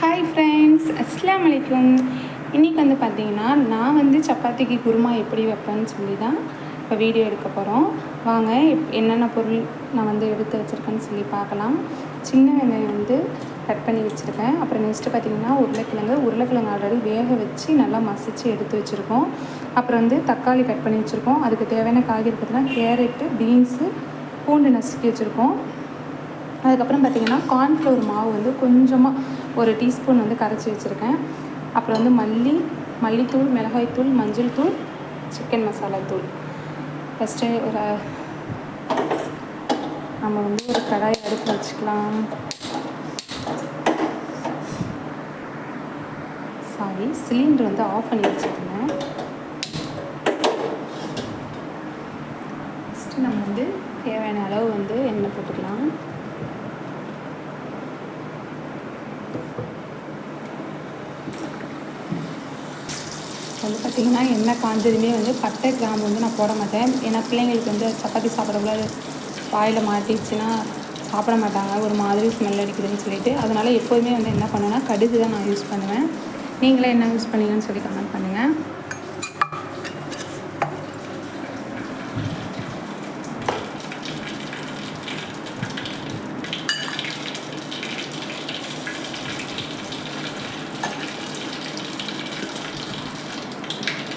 Hi friends அஸ்லாம் வலைக்கம் இன்றைக்கி வந்து பார்த்தீங்கன்னா நான் வந்து சப்பாத்திக்கு குருமா எப்படி வைப்பேன்னு சொல்லி தான் இப்போ வீடியோ எடுக்க போகிறோம் வாங்க எப்- என்னென்ன பொருள் நான் வந்து எடுத்து வச்சுருக்கேன்னு சொல்லி பார்க்கலாம். சின்ன வெங்காயம் வந்து கட் பண்ணி வச்சுருக்கேன். அப்புறம் நெக்ஸ்ட்டு பார்த்தீங்கன்னா உருளைக்கிழங்கு. உருளைக்கிழங்கு ஆல்ரெடி வேக வச்சு நல்லா மசிச்சு எடுத்து வச்சுருக்கோம். அப்புறம் வந்து தக்காளி கட் பண்ணி வச்சுருக்கோம். அதுக்கு தேவையான காய்கறி பார்த்திங்கன்னா கேரட்டு பீன்ஸு பூண்டு நசுக்கி வச்சுருக்கோம். அதுக்கப்புறம் பார்த்தீங்கன்னா கார்ன்ஃப்ளவர் மாவு வந்து கொஞ்சமாக ஒரு டீஸ்பூன் வந்து கரைச்சி வச்சுருக்கேன். அப்புறம் வந்து மல்லி மல்லித்தூள் மிளகாய்த்தூள் மஞ்சள் தூள் சிக்கன் மசாலா தூள். ஃபஸ்ட்டு ஒரு நம்ம வந்து ஒரு கடாய் அடுப்பு வச்சுக்கலாம். சாரி சிலிண்டர் வந்து ஆஃப் பண்ணி வச்சுருந்தேன். ஃபஸ்ட்டு நம்ம வந்து தேவையான அளவு வந்து எண்ணெய் போட்டுக்கலாம் வந்து பார்த்திங்கன்னா எண்ணெய் காஞ்சதுமே வந்து பட்டை கிராம்பு வந்து நான் போட மாட்டேன். ஏன்னா பிள்ளைங்களுக்கு வந்து சப்பாத்தி சாப்பிடக்குள்ள வாயில் மாட்டிச்சுன்னா சாப்பிட மாட்டாங்க. ஒரு மாதிரி ஸ்மெல் அடிக்குதுன்னு சொல்லிட்டு. அதனால் எப்போதுமே வந்து என்ன பண்ணுவேன்னா கடுகு தான் நான் யூஸ் பண்ணுவேன். நீங்களே என்ன யூஸ் பண்ணீங்கன்னு சொல்லி கமெண்ட் பண்ணுங்கள்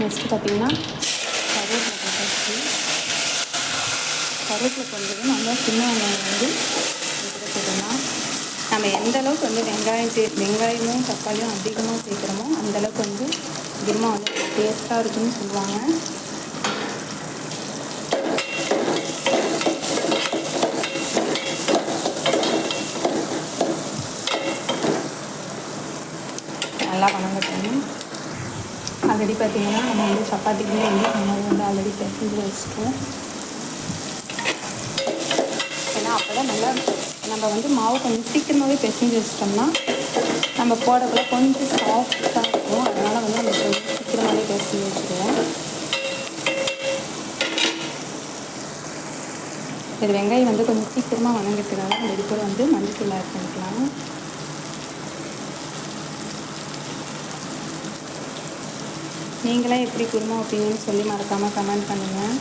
நெக்ஸ்ட்டு பார்த்தீங்கன்னா கருவேப்பிலை போட்டாச்சு கருவேப்பிலை கொஞ்சம் நம்ம சின்ன வெங்காயம் வந்து இதில் நம்ம எந்த அளவுக்கு வந்து வெங்காயம் சே வெங்காயமும் தக்காளியும் அதிகமாக சேர்க்குறோமோ அந்த அளவுக்கு வந்து குருமா வந்து டேஸ்ட்டாக இருக்குன்னு சொல்லுவாங்க நல்லா வணங்கட்டும் ஆல்ரெடி பார்த்திங்கன்னா நம்ம வந்து சப்பாத்திக்குமே வந்து நம்ம வந்து ஆல்ரெடி பிசைஞ்சு வச்சுட்டோம். ஏன்னா அப்போ தான் நல்லா நம்ம வந்து மாவு கொஞ்சம் சீக்கிரமாகவே பிசைஞ்சு வச்சிட்டோம்னா நம்ம போடக்குள்ள கொஞ்சம் சாஃப்டாக இருக்கும். அதனால் வந்து நம்ம கொஞ்சம் சீக்கிரமாகவே பிசைஞ்சு வச்சுருவோம். இது வெங்காயம் வந்து கொஞ்சம் சீக்கிரமாக வணங்கிறதுக்காக நம்ம இது கூட வந்து மஞ்சள் ஆட் பண்ணிக்கலாம். நீங்களாம் எப்படி குருமா வைப்பீங்கன்னு சொல்லி மறக்காமல் கமெண்ட் பண்ணுங்கள்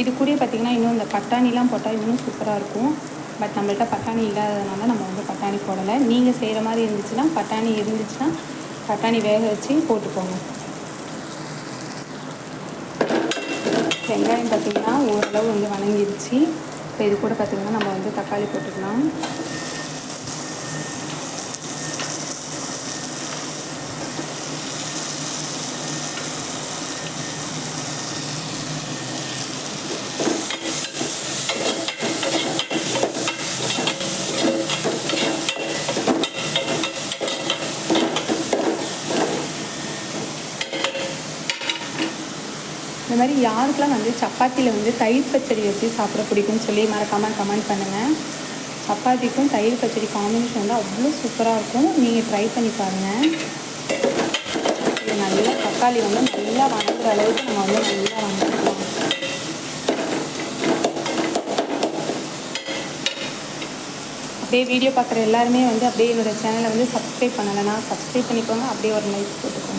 இது கூட பார்த்தீங்கன்னா இன்னும் இந்த பட்டாணிலாம் போட்டால் இன்னும் சூப்பராக இருக்கும். பட் நம்மள்ட்ட பட்டாணி இல்லாததுனால நம்ம வந்து பட்டாணி போடலை. நீங்கள் செய்கிற மாதிரி இருந்துச்சுன்னா பட்டாணி இருந்துச்சுன்னா பட்டாணி வேக வச்சு போட்டுக்கோங்க. வெங்காயம் பார்த்திங்கன்னா ஓரளவு வந்து வணங்கிடுச்சு. இப்போ இது கூட பார்த்திங்கன்னா நம்ம வந்து தக்காளி போட்டுக்கலாம். மாதிரி யாருக்கெல்லாம் வந்து சப்பாத்தியில் வந்து தயிர் பச்சடி வச்சு சாப்பிட பிடிக்கும்னு சொல்லி மறக்காமல் கமெண்ட் பண்ணுங்கள் சப்பாத்திக்கும் தயிர் பச்சடி காம்பினேஷன் வந்து அவ்வளோ சூப்பராக இருக்கும். நீங்கள் ட்ரை பண்ணி பாருங்கள் இது நல்லா தக்காளி வந்து நல்லா வணங்குற அளவுக்கு நம்ம வந்து நல்லா வணங்கிக்கலாம் அப்படியே வீடியோ பார்க்குற எல்லாருமே வந்து அப்படியே என்னோட சேனலை வந்து சப்ஸ்கிரைப் பண்ணலைன்னா சப்ஸ்கிரைப் பண்ணிக்கோங்க. அப்படியே ஒரு லைக் போட்டுக்கோங்க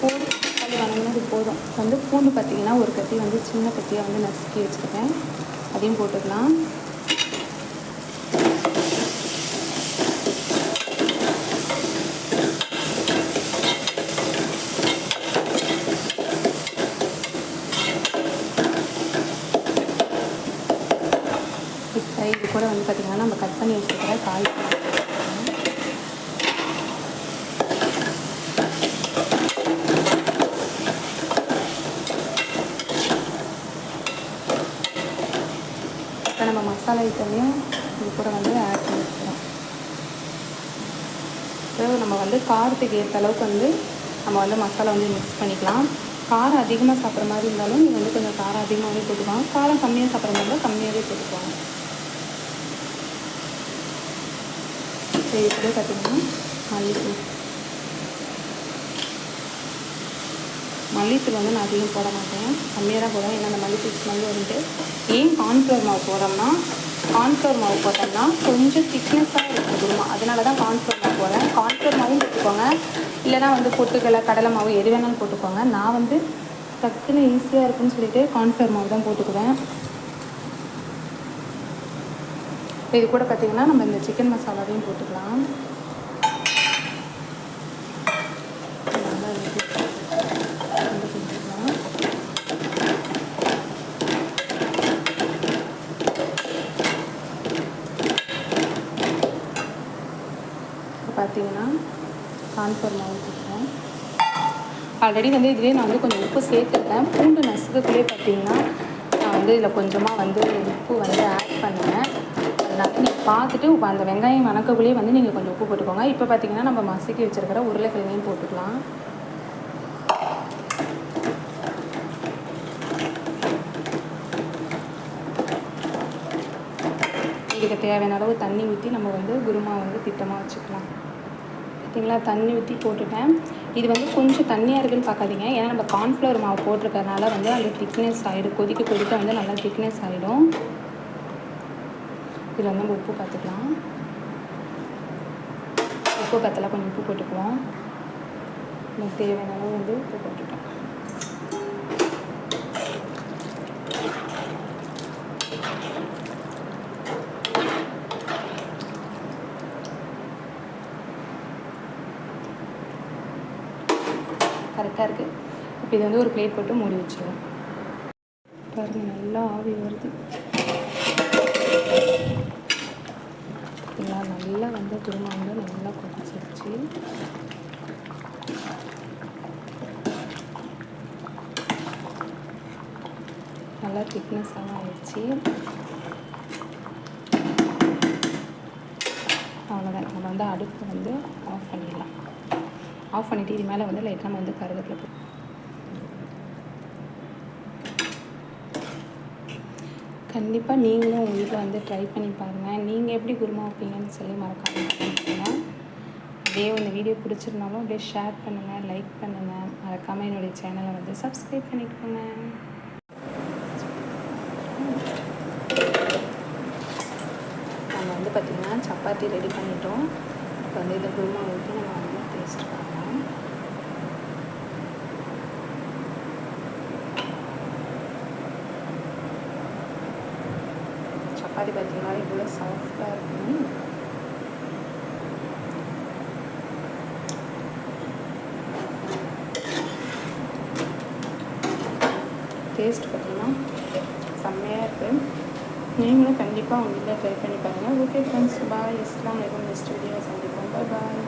பூண்டு தக்காளி வணங்கினது போதும் வந்து பார்த்திங்கன்னா ஒரு கட்டி வந்து சின்ன கட்டியாக வந்து நசுக்கி வச்சுருக்கேன். அதையும் போட்டுக்கலாம் இப்போ இது கூட வந்து பார்த்திங்கன்னா நம்ம கட் பண்ணி வச்சுருக்கிற காய் நம்ம இது கூட வந்து ஆட் பண்ணிக்கிறோம் ஸோ நம்ம வந்து காரத்துக்கு ஏற்ற அளவுக்கு வந்து நம்ம வந்து மசாலா வந்து மிக்ஸ் பண்ணிக்கலாம். காரம் அதிகமாக சாப்பிட்ற மாதிரி இருந்தாலும் நீங்கள் வந்து கொஞ்சம் காரம் அதிகமாகவே போட்டுக்கலாம். காரம் கம்மியாக சாப்பிட்ற மாதிரி இருந்தால் கம்மியாகவே போட்டுக்குவாங்க சரி இப்படியே பார்த்தீங்கன்னா மல்லித்தூள். மல்லித்தூள் வந்து நான் அதிகம் போட மாட்டேன். கம்மியாக தான் போடுவேன். ஏன்னா அந்த மல்லித்தூள் ஸ்மெல் வந்துட்டு ஏன் கார்ன்ஃப்ளவர் மாவு போடுறோம்னா கார்ன்ஃப்ளவர் மாவு போட்டோம்னா கொஞ்சம் திக்னஸாக இருக்கும் குருமா அதனால தான் கார்ன்ஃப்ளவர் மாவு போடுறேன். கார்ன்ஃப்ளவர் மாவும் போட்டுக்கோங்க. இல்லைனா வந்து பொட்டுக்கடலை கடலை மாவு எது வேணாலும் போட்டுக்கோங்க. நான் வந்து டக்குன்னு ஈஸியாக இருக்குன்னு சொல்லிட்டு கார்ன்ஃப்ளவர் மாவு தான் போட்டுக்குவேன். இது கூட பார்த்திங்கன்னா நம்ம இந்த சிக்கன் மசாலாவையும் போட்டுக்கலாம் நல்லா இது வந்து போட்டுக்கலாம். இப்போ பார்த்தீங்கன்னா கான்ஃபர் மாவு ஆல்ரெடி வந்து இதுலேயே நான் வந்து கொஞ்சம் உப்பு சேர்த்துருக்கேன். பூண்டு நசுக்கக்குள்ளே பார்த்தீங்கன்னா நான் வந்து இதில் கொஞ்சமாக வந்து உப்பு வந்து ஆட் பண்ணுவேன். அதனால நீங்கள் பார்த்துட்டு உப்பு அந்த வெங்காயம் வணக்கக்குள்ளேயே வந்து நீங்கள் கொஞ்சம் உப்பு போட்டுக்கோங்க. இப்போ பார்த்தீங்கன்னா நம்ம மசிக்கி வச்சுருக்கிற உருளைக்கிழங்கையும் போட்டுக்கலாம். இதுக்கு தேவையான அளவு தண்ணி ஊற்றி நம்ம வந்து குருமா வந்து திட்டமாக வச்சுக்கலாம். பார்த்தீங்களா தண்ணி ஊற்றி போட்டுட்டேன். இது வந்து கொஞ்சம் தண்ணியாக இருக்குன்னு பார்க்காதீங்க. ஏன்னா நம்ம கார்ன்ஃப்ளவர் மாவு போட்டிருக்கறனால வந்து அந்த திக்னஸ் ஆகிடும் கொதிக்க கொதிக்க வந்து நல்லா திக்னஸ் ஆகிடும் இதில் வந்து நம்ம உப்பு பார்த்துக்கலாம். உப்பு பத்தல கொஞ்சம் உப்பு போட்டுக்குவோம். நமக்கு தேவையான அளவு வந்து உப்பு போட்டுட்டோம் கரெக்டாக இருக்குது இப்போ இது வந்து ஒரு பிளேட் போட்டு மூடி வச்சிடுவோம் பாருங்கள் நல்லா ஆவி வருது. நல்லா நல்லா வந்து குருமா வந்து நல்லா கொதிச்சிருச்சு. நல்லா திக்னஸாக ஆயிடுச்சு. அவ்வளோதான் நம்ம வந்து அடுப்பை வந்து ஆஃப் பண்ணிடலாம். ஆஃப் பண்ணிவிட்டு இது மேலே வந்து லைட்டாக நம்ம வந்து கருவேப்பிலை போ- கண்டிப்பாக நீங்களும் உங்கள் வீட்டில் வந்து ட்ரை பண்ணி பாருங்கள் நீங்கள் எப்படி குருமா வைப்பீங்கன்னு சொல்லி மறக்காமல் அப்படியே இந்த வீடியோ பிடிச்சிருந்தாலும் அப்படியே ஷேர் பண்ணுங்கள் லைக் பண்ணுங்கள் மறக்காமல் என்னுடைய சேனலை வந்து சப்ஸ்கிரைப் பண்ணிக்கோங்க. நம்ம வந்து பார்த்திங்கன்னா சப்பாத்தி ரெடி பண்ணிட்டோம். இப்போ வந்து இந்த குருமா ஊற்றி நம்ம வந்து டேஸ்ட் பண்ணலாம். சப்பாத்தி பார்த்தீங்கன்னா இவ்வளோ சாஃப்டாக இருக்கும். டேஸ்ட் பார்த்தீங்கன்னா செம்மையாக இருக்குது நீங்களும் கண்டிப்பாக உங்கள் வீட்டில் ட்ரை பண்ணி பாருங்கள் ஓகே ஃப்ரெண்ட்ஸ் பாய் இஸ்லாம் வலைக்கம் நெக்ஸ்ட் வீடியோ சந்திப்போம் பாய்